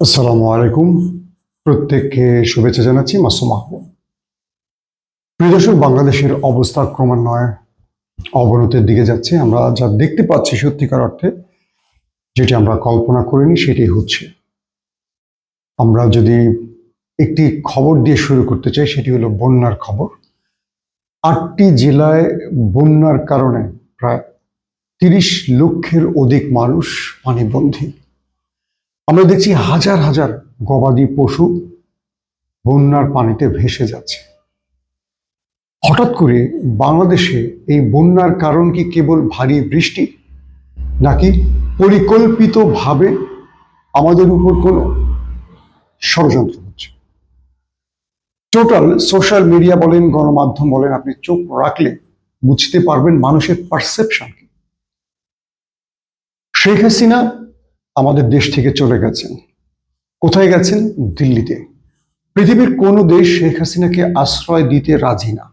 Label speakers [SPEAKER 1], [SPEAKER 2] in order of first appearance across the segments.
[SPEAKER 1] আসসালামু আলাইকুম। প্রত্যেককে শুভেচ্ছা জানাচ্ছি, মাসুম প্রিয় দর্শক, বাংলাদেশের অবস্থা ক্রমান্বয়ে অবনতির দিকে যাচ্ছে। আমরা যা দেখতে পাচ্ছি সত্যিকার অর্থে, যেটি আমরা কল্পনা করিনি সেটি হচ্ছে। আমরা যদি একটি খবর দিয়ে শুরু করতে চাই, সেটি হলো বন্যার খবর। আটটি জেলায় বন্যার কারণে প্রায় তিরিশ লক্ষের অধিক মানুষ পানিবন্দী। আমরা দেখছি হাজার হাজার গবাদি পশু বন্যার পানিতে ভেসে যাচ্ছে। হঠাৎ করে বাংলাদেশে এই বন্যার কারণ কি কেবল ভারী বৃষ্টি, নাকি পরিকল্পিতভাবে আমাদের উপর কোনো ষড়যন্ত্র হচ্ছে? টোটাল সোশ্যাল মিডিয়া বলেন, গণমাধ্যম বলেন, আপনি চোখ রাখলে বুঝতে পারবেন মানুষের পারসেপশন কি। শেখ হাসিনা আমাদের দেশ থেকে চলে গেছেন। কোথায় গেছেন? দিল্লিতে। পৃথিবীর কোনো দেশ শেখ হাসিনাকে আশ্রয় দিতে রাজি না।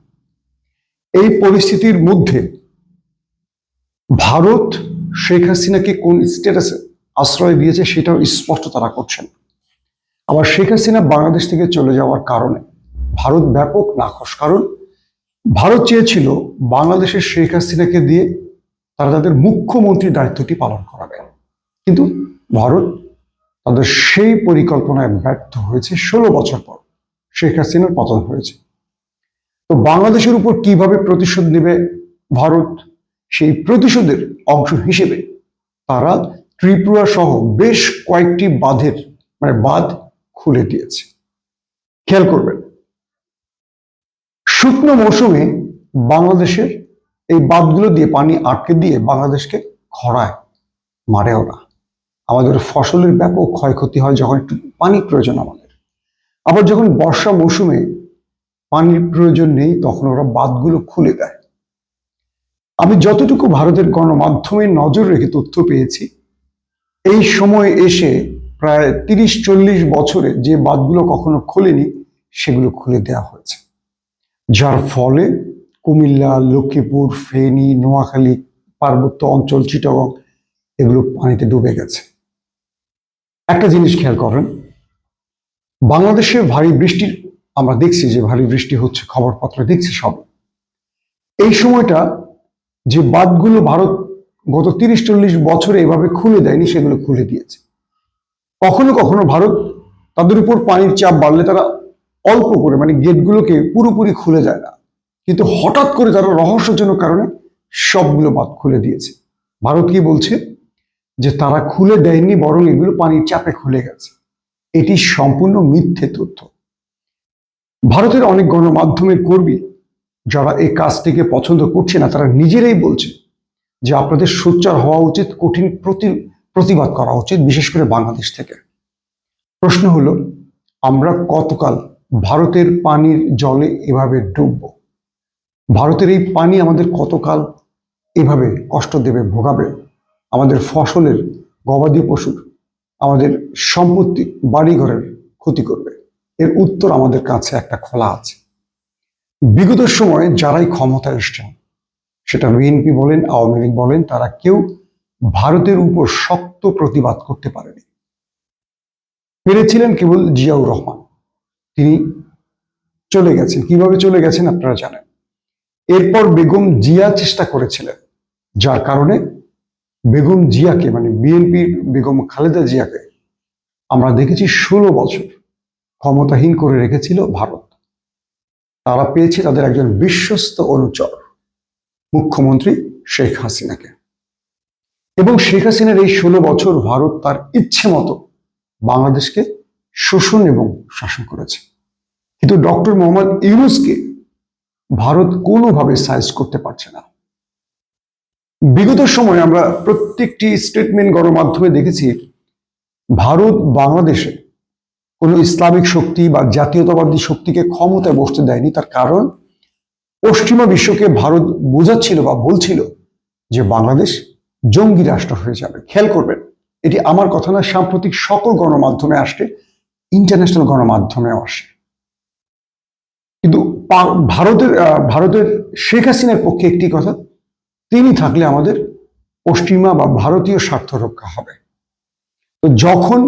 [SPEAKER 1] এই পরিস্থিতির মধ্যে ভারত শেখ হাসিনাকে কোন স্ট্যাটাসে আশ্রয় দিয়েছে সেটাও স্পষ্ট তারা করছেন। আবার শেখ হাসিনা বাংলাদেশ থেকে চলে যাওয়ার কারণে ভারত ব্যাপক নাখোশ। কারণ ভারত চেয়েছিল বাংলাদেশের শেখ হাসিনাকে দিয়ে তারা তাদের মুখ্যমন্ত্রীর দায়িত্বটি পালন করাবে। কিন্তু ভারত তাদের সেই পরিকল্পনায় ব্যর্থ হয়েছে ষোলো বছর পর। শেখ হাসিনার পতন হয়েছে। তো বাংলাদেশের উপর কীভাবে প্রতিশোধ নেবে ভারত? সেই প্রতিশোধের অংশ হিসেবে তারা ত্রিপুরা সহ বেশ কয়েকটি বাঁধের মানে বাঁধ খুলে দিয়েছে। খেয়াল করবেন, শুকনো মৌসুমে বাংলাদেশের এই বাঁধগুলো দিয়ে পানি আটকে দিয়ে বাংলাদেশকে খরায় মারে ওরা আমাদের ফসলের ব্যাপক ক্ষয়ক্ষতি হয় যখন একটু পানি প্রয়োজন আমাদের। আবার যখন বর্ষা মৌসুমে পানির প্রয়োজন নেই, তখন ওরা বাঁধগুলো খুলে দেয়। আমি যতটুকু ভারতের গণমাধ্যমে নজর রেখে তথ্য পেয়েছি, এই সময় এসে প্রায় তিরিশ চল্লিশ বছরে যে বাঁধগুলো কখনো খোলেনি, সেগুলো খুলে দেওয়া হয়েছে। যার ফলে কুমিল্লা, লক্ষ্মীপুর, ফেনী, নোয়াখালী, পার্বত্য অঞ্চল, চিটাগং, এগুলো পানিতে ডুবে গেছে। একটা জিনিস খেয়াল করেন, বাংলাদেশে ভারী বৃষ্টির, আমরা দেখছি যে ভারী বৃষ্টি হচ্ছে, খবরপত্র দেখছি সব। এই সময়টা যে বাঁধগুলো ভারত গত তিরিশ চল্লিশ বছরে এভাবে খুলে দেয়নি, সেগুলো খুলে দিয়েছে। কখনো কখনো ভারত তাদের উপর পানির চাপ বাড়লে তারা অল্প করে মানে গেটগুলোকে পুরোপুরি খুলে যায় না। কিন্তু হঠাৎ করে তারা রহস্যজনক কারণে সবগুলো বাঁধ খুলে দিয়েছে। ভারত কি বলছে? যে তারা খুলে দেয়নি, বরং এগুলো পানির চাপে খুলে গেছে। এটি সম্পূর্ণ মিথ্যে তথ্য। ভারতের অনেক গণমাধ্যমের কর্মী যারা এই কাজটিকে পছন্দ করছে না, তারা নিজেরাই বলছে যে আপনাদের সোচ্চার হওয়া উচিত, কঠিন প্রতি, প্রতিবাদ করা উচিত, বিশেষ করে বাংলাদেশ থেকে। প্রশ্ন হলো, আমরা কতকাল ভারতের পানির জলে এভাবে ডুবব? ভারতের এই পানি আমাদের কতকাল এভাবে কষ্ট দেবে, ভোগাবে? আমাদের ফসলের গবাদি পশুর আমাদের সম্পত্তি বাড়িঘরের ক্ষতি করবে। এর উত্তর আমাদের কাছে একটা খোলা আছে। বিগত সময়ে যারাই ক্ষমতায় এসছেন, সেটা বিএনপি বলেন, আওয়ামী লীগ বলেন, তারা কেউ ভারতের উপর শক্ত প্রতিবাদ করতে পারেনি। পেরেছিলেন কেবল জিয়াউর রহমান। তিনি চলে গেছেন। কীভাবে চলে গেছেন আপনারা জানেন। এরপর বেগম জিয়া চেষ্টা করেছিলেন, যার কারণে বেগম জিয়াকে মানে বিএনপির বেগম খালেদা জিয়াকে আমরা দেখেছি ষোলো বছর ক্ষমতাহীন করে রেখেছিল ভারত। তারা পেয়েছে তাদের একজন বিশ্বস্ত অনুচর, মুখ্যমন্ত্রী শেখ হাসিনাকে। এবং শেখ হাসিনার এই ষোলো বছর ভারত তার ইচ্ছে মতো বাংলাদেশকে শোষণ এবং শাসন করেছে। কিন্তু ডক্টর মোহাম্মদ ইউনুসকে ভারত কোনোভাবে সাইজ করতে পারছে না। বিগত সময়ে আমরা প্রত্যেকটি স্টেটমেন্ট গণমাধ্যমে দেখেছি, ভারত বাংলাদেশে কোনো ইসলামিক শক্তি বা জাতীয়তাবাদী শক্তিকে ক্ষমতায় বসতে দেয়নি, তার কারণ পশ্চিমা বিশ্বকে ভারত বোঝাচ্ছিল বা বলছিল যে বাংলাদেশ জঙ্গি রাষ্ট্র হয়ে যাবে। খেয়াল করবেন, এটি আমার কথা না, সাম্প্রতিক সকল গণমাধ্যমে আসছে ইন্টারন্যাশনাল গণমাধ্যমেও আসে কিন্তু ভারতের ভারতের শেখ হাসিনার পক্ষে একটি কথা তিনি থাকলে আমাদের পশ্চিমা বা ভারতীয় স্বার্থ রক্ষা হবে। তো যখন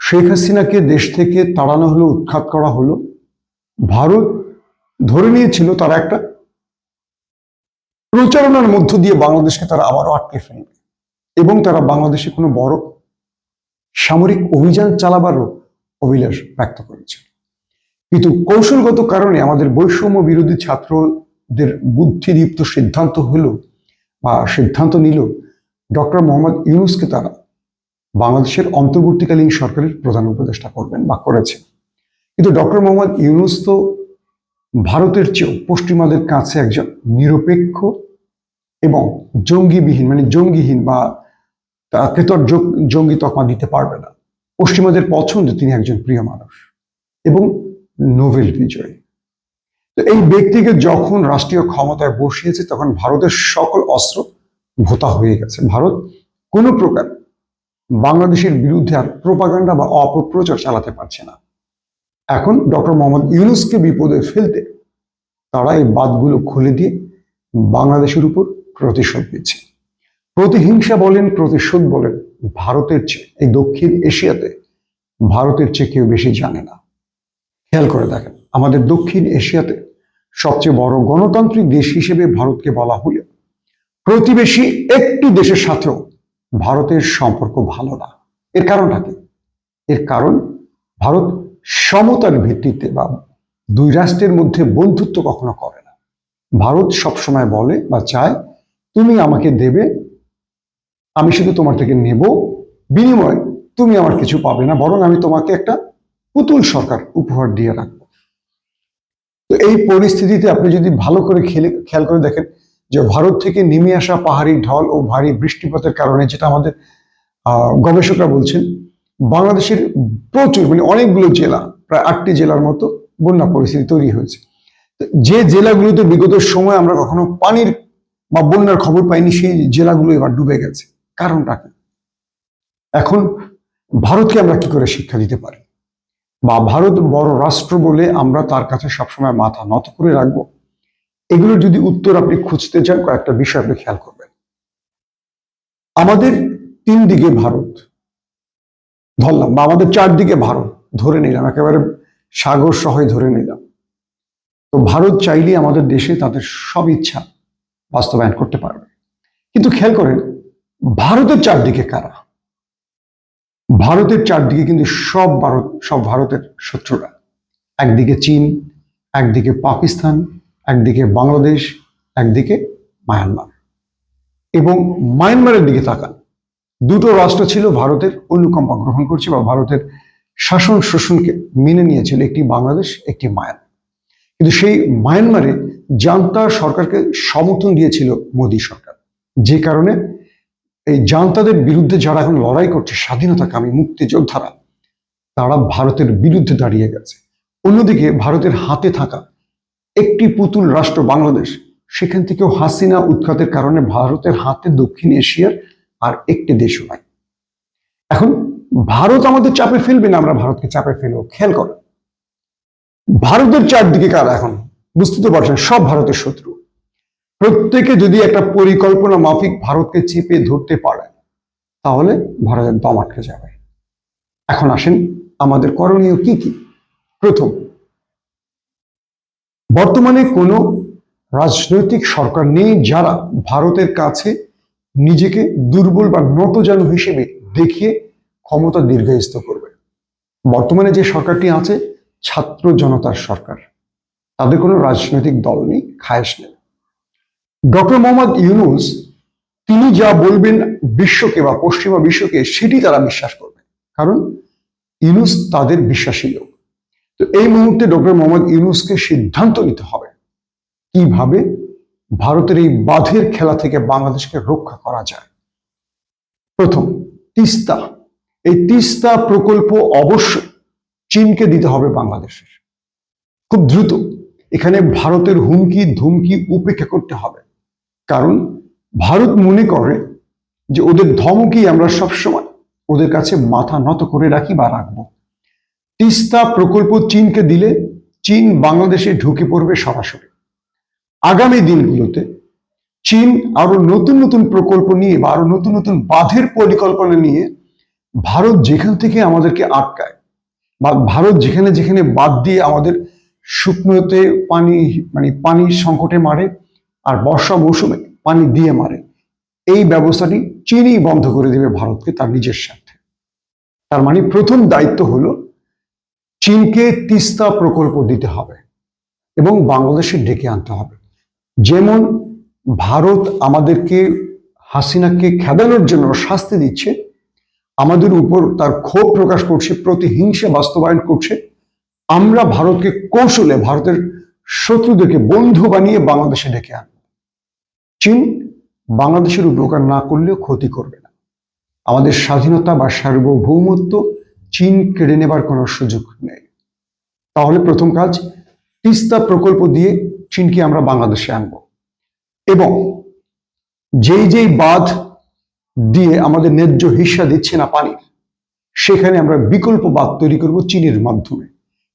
[SPEAKER 1] শেখ হাসিনাকে দেশ থেকে তাড়ানো হলো, উৎখাত করা হলো, ভারত ধরে নিয়েছিল তারা একটা প্রচারণার মধ্য দিয়ে বাংলাদেশকে তারা আবারও আটকে ফেলবে এবং তারা বাংলাদেশে কোনো বড় সামরিক অভিযান চালাবারও অভিলাষ ব্যক্ত করেছে কিন্তু কৌশলগত কারণে আমাদের বৈষম্য বিরোধী ছাত্রদের বুদ্ধিদীপ্ত সিদ্ধান্ত হলো বা সিদ্ধান্ত নিল ডক্টর মোহাম্মদ ইউনুসকে তারা বাংলাদেশের অন্তর্বর্তীকালীন সরকারের প্রধান উপদেষ্টা করবেন বা করেছে কিন্তু ডক্টর মোহাম্মদ ইউনুস তো ভারতের চেয়েও পশ্চিমাদের কাছে একজন নিরপেক্ষ এবং জঙ্গিবিহীন মানে জঙ্গিহীন বা তাকে তো জঙ্গি তকমা দিতে পারবে না। পশ্চিমাদের পছন্দ তিনি একজন প্রিয় মানুষ এবং নোবেল বিজয়ী। তো এই ব্যক্তিকে যখন রাষ্ট্রীয় ক্ষমতায় বসিয়েছে, তখন ভারতের সকল অস্ত্র ভোতা হয়ে গেছে। ভারত কোনো প্রকার বাংলাদেশের বিরুদ্ধে আর প্রোপাগান্ডা বা অপপ্রচার চালাতে পারছে না। এখন ডক্টর মোহাম্মদ ইউনুসকে বিপদে ফেলতে তারা এই বাদগুলো খুলে দিয়ে বাংলাদেশের উপর প্রতিশোধ দিচ্ছে প্রতিহিংসা বলেন, প্রতিশোধ বলেন, ভারতের চেয়ে, এই দক্ষিণ এশিয়াতে ভারতের চেয়ে কেউ বেশি জানে না। খেয়াল করে দেখেন, আমাদের দক্ষিণ এশিয়াতে সবচেয়ে বড় গণতান্ত্রিক দেশ হিসেবে ভারতকে বলা হলে। প্রতিবেশী একটু দেশের সাথেও ভারতের সম্পর্ক ভালো না। এর কারণটা কি? এর কারণ, ভারত সমতার ভিত্তিতে বা দুই রাষ্ট্রের মধ্যে বন্ধুত্ব কখনো করে না। ভারত সবসময় বলে বা চায়, তুমি আমাকে দেবে, আমি শুধু তোমার থেকে নেব, বিনিময়ে তুমি আমার কিছু পাবে না, বরং আমি তোমাকে একটা পুতুল সরকার উপহার দিয়ে রাখব। তো এই পরিস্থিতিতে আপনি যদি ভালো করে খেলে, খেয়াল করে দেখেন যে ভারত থেকে নেমে আসা পাহাড়ি ঢল ও ভারী বৃষ্টিপাতের কারণে যেটা আমাদের গবেষকরা বলছেন, বাংলাদেশের প্রচুর মানে অনেকগুলো জেলা, প্রায় আটটি জেলার মতো বন্যা পরিস্থিতি তৈরি হয়েছে। যে জেলাগুলোতে বিগত সময় আমরা কখনো পানির বা বন্যার খবর পাইনি, সেই জেলাগুলো এবার ডুবে গেছে। কারণটা কি? এখন ভারতকে আমরা কি করে শিক্ষা দিতে পারি? বা ভারত বড় রাষ্ট্র বলে আমরা তার কাছে সবসময় মাথা নত করে রাখব। এগুলোর যদি উত্তর আপনি খুঁজতে চান, কয়েকটা বিষয় আপনি খেয়াল করবেন। আমাদের তিন দিকে ভারত, ধরলাম বা আমাদের চারদিকে ভারত, ধরে নিলাম, একেবারে সাগর সহই ধরে নিলাম। তো ভারত চাইলে আমাদের দেশে তাদের সব ইচ্ছা বাস্তবায়ন করতে পারবে। কিন্তু খেয়াল করেন, ভারতের চারদিকে কারা? ভারতের চারদিকে কিন্তু সব ভারত, সব ভারতের শত্রুরা। একদিকে চীন, একদিকে পাকিস্তান, একদিকে বাংলাদেশ, একদিকে মায়ানমার। এবং মায়ানমারের দিকে তাকান, দুটো রাষ্ট্র ছিল ভারতের অনুকম্পা গ্রহণ করছে বা ভারতের শাসন শোষণকে মেনে নিয়েছিল, একটি বাংলাদেশ, একটি মায়ান কিন্তু সেই মায়ানমারে জান্তা সরকারকে সমর্থন দিয়েছিল মোদী সরকার, যে কারণে এই জান্তাদের বিরুদ্ধে যারা এখন লড়াই করছে স্বাধীনতাকামী মুক্তিযোদ্ধারা, তারা ভারতের বিরুদ্ধে দাঁড়িয়ে গেছে। অন্যদিকে ভারতের হাতে থাকা একটি পুতুল রাষ্ট্র বাংলাদেশ, সেখান থেকেও হাসিনা উৎখাতের কারণে ভারতের হাতে দক্ষিণ এশিয়ার আর একটি দেশও নাই। এখন ভারত আমাদের চাপে ফেলবে না, আমরা ভারতকে চাপে ফেলব। খেয়াল করো, ভারতের চারদিকে কারা এখন? বুঝতে তো পারছেন, সব ভারতের শত্রু। প্রত্যেকে যদি একটা পরিকল্পনা মাফিক ভারতকে চেপে ধরতে পারে, তাহলে ভারতের দম আটকে যাবে। এখন আসেন আমাদের করণীয় কি কি? প্রথম, বর্তমানে কোনো রাজনৈতিক সরকার নেই যারা ভারতের কাছে নিজেকে দুর্বল বা নতজানু হিসেবে দেখিয়ে ক্ষমতা দীর্ঘায়িত করবে। বর্তমানে যে সরকারটি আছে, ছাত্র জনতার সরকার। তাদের কোনো রাজনৈতিক দল নেই, খায়েশ নেই। ডক্টর মোহাম্মদ ইউনুস, তিনি যা বলবেন বিশ্বকে বা পশ্চিমা বিশ্বকে, সেটি তারা বিশ্বাস করবে। কারণ ইউনুস তাদের বিশ্বাসী লোক। তো এই মুহূর্তে ডক্টর মোহাম্মদ ইউনুসকে সিদ্ধান্ত নিতে হবে। কীভাবে? ভারতের এই বাঁধের খেলা থেকে বাংলাদেশকে রক্ষা করা যায়। প্রথম, তিস্তা। এই তিস্তা প্রকল্প অবশ্যই চীনকে দিতে হবে বাংলাদেশের। খুব দ্রুত। এখানে ভারতের হুমকি ধুমকি উপেক্ষা করতে হবে। কারণ ভারত মনে করে যে ওদের ধমকি আমরা সবসময় ওদের কাছে মাথা নত করে রাখি বা রাখব। তিস্তা প্রকল্প চীনকে দিলে চীন বাংলাদেশে ঢুকে পড়বে সরাসরি। আগামী দিনগুলোতে চীন আরও নতুন নতুন প্রকল্প নিয়ে বা আরও নতুন নতুন বাঁধের পরিকল্পনা নিয়ে ভারত যেখান থেকে আমাদেরকে আটকায় বা ভারত যেখানে যেখানে বাদ দিয়ে আমাদের শুকনোতে পানি মানে পানির সংকটে মারে আর বর্ষা মৌসুমে পানি দিয়ে মারে। এই ব্যবস্থাটি চীনই বন্ধ করে দেবে ভারতকে তার নিজের স্বার্থে। তার মানে প্রথম দায়িত্ব হলো চীনকে তিস্তা প্রকল্প দিতে হবে এবং বাংলাদেশে ডেকে আনতে হবে। যেমন ভারত আমাদেরকে হাসিনাকে খেদানোর জন্য শাস্তি দিচ্ছে, আমাদের উপর তার ক্ষোভ প্রকাশ করছে, প্রতিহিংসা বাস্তবায়ন করছে। আমরা ভারতকে কৌশলে ভারতের শত্রুদেরকে বন্ধু বানিয়ে বাংলাদেশে ডেকে আনব। চীন বাংলাদেশের উপকার না করলেও ক্ষতি করবে না। আমাদের স্বাধীনতা বা সার্বভৌমত্ব চীন কেড়ে নেবার কোনো সুযোগ নেই। তাহলে প্রথম কাজ, তিস্তা প্রকল্প দিয়ে চীনকে আমরা বাংলাদেশে আনব। এবং যেই যেই বাঁধ দিয়ে আমাদের ন্যায্য হিস্সা দিচ্ছে না পানির সেখানে আমরা বিকল্প বাঁধ তৈরি করব চীনের মাধ্যমে।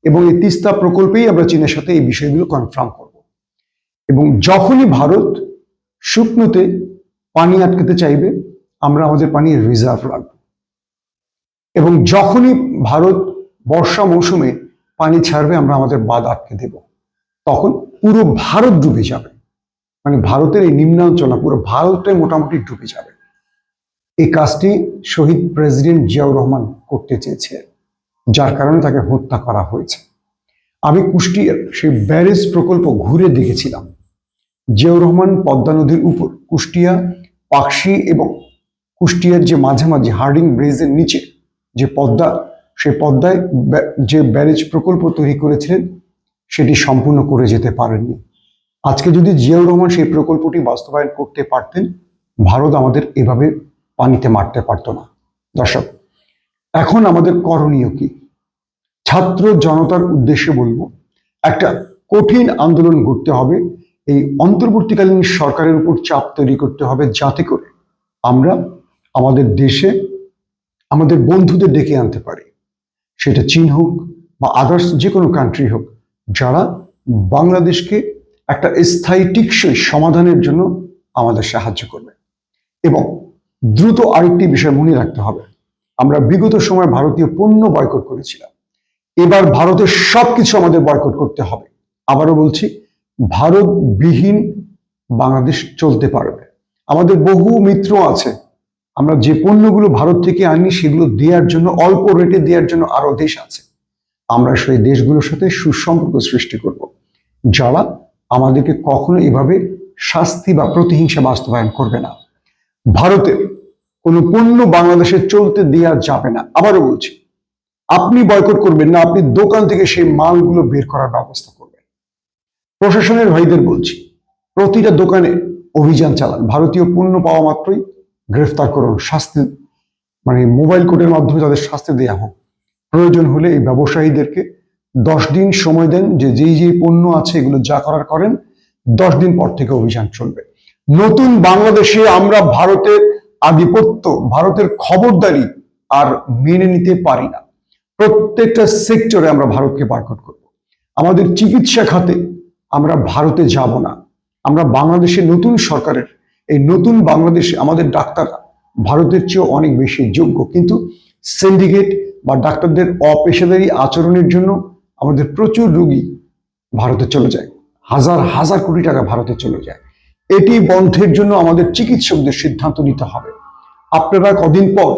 [SPEAKER 1] এবং এই তিস্তা প্রকল্পেই আমরা চীনের সাথে এই বিষয়গুলো কনফার্ম করব। এবং যখনই ভারত শুকনোতে পানি আটকাতে চাইবে, আমরা আমাদের পানি রিজার্ভ রাখব। এবং যখনই ভারত বর্ষা মৌসুমে পানি ছাড়বে, আমরা আমাদের বাঁধ আটকে দেব। তখন পুরো ভারত ডুবে যাবে। মানে ভারতের এই নিম্নাঞ্চল পুরো ভারতটাই মোটামুটি ডুবে যাবে। এই কাজটি শহীদ প্রেসিডেন্ট জিয়াউর রহমান করতে চেয়েছে, যার কারণে তাকে হত্যা করা হয়েছে। আমি কুষ্টিয়ার সেই ব্যারেজ প্রকল্প ঘুরে দেখেছিলাম। জিয়াউর রহমান পদ্মা নদীর উপর কুষ্টিয়া, পাকশি এবং কুষ্টিয়ার যে মাঝামাঝি হার্ডিং ব্রিজের নিচে যে পদ্মা, সেই পদ্মায় যে ব্যারেজ প্রকল্প তৈরি করেছিলেন, সেটি সম্পূর্ণ করে যেতে পারেননি। আজকে যদি জিয়াউর রহমান সেই প্রকল্পটি বাস্তবায়ন করতে পারতেন, ভারত আমাদের এভাবে পানিতে মারতে পারত না। দর্শক, এখন আমাদের করণীয় কি? ছাত্র জনতার উদ্দেশ্যে বলব, একটা কঠিন আন্দোলন করতে হবে এই অন্তর্বর্তীকালীন সরকারের উপর চাপ তৈরি করতে হবে যাতে করে আমরা আমাদের দেশে আমাদের বন্ধুদের ডেকে আনতে পারি। সেটা চীন হোক বা আদার্স যে কোনো কান্ট্রি হোক, যারা বাংলাদেশকে একটা স্থায়ী টিকসই সমাধানের জন্য আমাদের সাহায্য করবে। এবং দ্রুত আরেকটি বিষয় মনে রাখতে হবে। আমরা বিগত সময় ভারতীয় পণ্য বয়কট করেছিলাম। এবার ভারতের সবকিছু আমাদের বয়কট করতে হবে। আবারও বলছি ভারত বিহীন বাংলাদেশ চলতে পারবে। আমাদের বহু মিত্র আছে। আমরা যে পণ্যগুলো ভারত থেকে আনি, সেগুলো দেওয়ার জন্য, অল্প রেটে দেওয়ার জন্য আরও দেশ আছে। আমরা সেই দেশগুলোর সাথে সুসম্পর্ক সৃষ্টি করব। যারা আমাদেরকে কখনো এভাবে শাস্তি বা প্রতিহিংসা বাস্তবায়ন করবে না। ভারতের কোনো পণ্য বাংলাদেশে চলতে দেওয়া যাবে না। আবারও বলছি, আপনি বয়কট করবেন না, আপনি দোকান থেকে সেই মালগুলো বের করার ব্যবস্থা প্রশাসনের ভাইদের বলছি, প্রতিটা দোকানে অভিযান চালান। ভারতীয় পণ্য পাওয়া মাত্রই গ্রেফতার করুন। শাস্তি মানে মোবাইল কোর্টের মাধ্যমে তাদের শাস্তি দেওয়া হোক। প্রয়োজন হলে এই ব্যবসায়ীদেরকে দশ দিন সময় দেন যে যেই যেই পণ্য আছে এগুলো যা করার করেন, দশ দিন পর থেকে অভিযান চলবে। নতুন বাংলাদেশে আমরা ভারতের আধিপত্য, ভারতের খবরদারি আর মেনে নিতে পারি না। প্রত্যেকটা সেক্টরে আমরা ভারতকে বয়কট করব। আমাদের চিকিৎসা খাতে আমরা ভারতে যাব না। আমরা বাংলাদেশের নতুন সরকারের, এই নতুন বাংলাদেশে আমাদের ডাক্তাররা ভারতের চেয়েও অনেক বেশি যোগ্য। কিন্তু সিন্ডিকেট বা ডাক্তারদের অপেশাদারি আচরণের জন্য আমাদের প্রচুর রুগী ভারতে চলে যায়। হাজার হাজার কোটি টাকা ভারতে চলে যায়। এটি বন্ধের জন্য আমাদের চিকিৎসকদের সিদ্ধান্ত নিতে হবে। আপনারা কদিন পর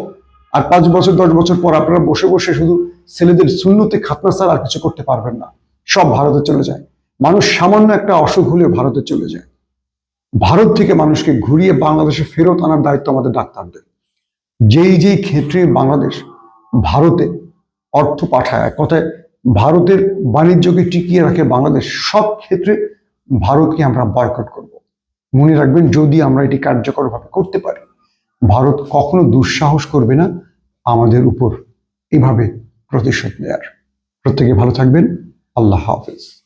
[SPEAKER 1] আর পাঁচ বছর, দশ বছর পর আপনারা বসে বসে শুধু ছেলেদের শূন্যতে খাতনা ছাড়া আর কিছু করতে পারবেন না। সব ভারতে চলে যায়। মানুষ সামান্য একটা অসুখ হলেও ভারতে চলে যায়। ভারত থেকে মানুষকে ঘুরিয়ে বাংলাদেশে ফেরত আনার দায়িত্ব আমাদের ডাক্তারদের। যেই যেই ক্ষেত্রে বাংলাদেশ ভারতে অর্থ পাঠায় কথায় ভারতের বাণিজ্যকে টিকিয়ে রাখে বাংলাদেশ, সব ক্ষেত্রে ভারতকে আমরা বয়কট করব। মনে রাখবেন, যদি আমরা এটি কার্যকরভাবে করতে পারি, ভারত কখনো দুঃসাহস করবে না আমাদের উপর এভাবে প্রতিশোধ নেয়ার। প্রত্যেকে ভালো থাকবেন। আল্লাহ হাফেজ।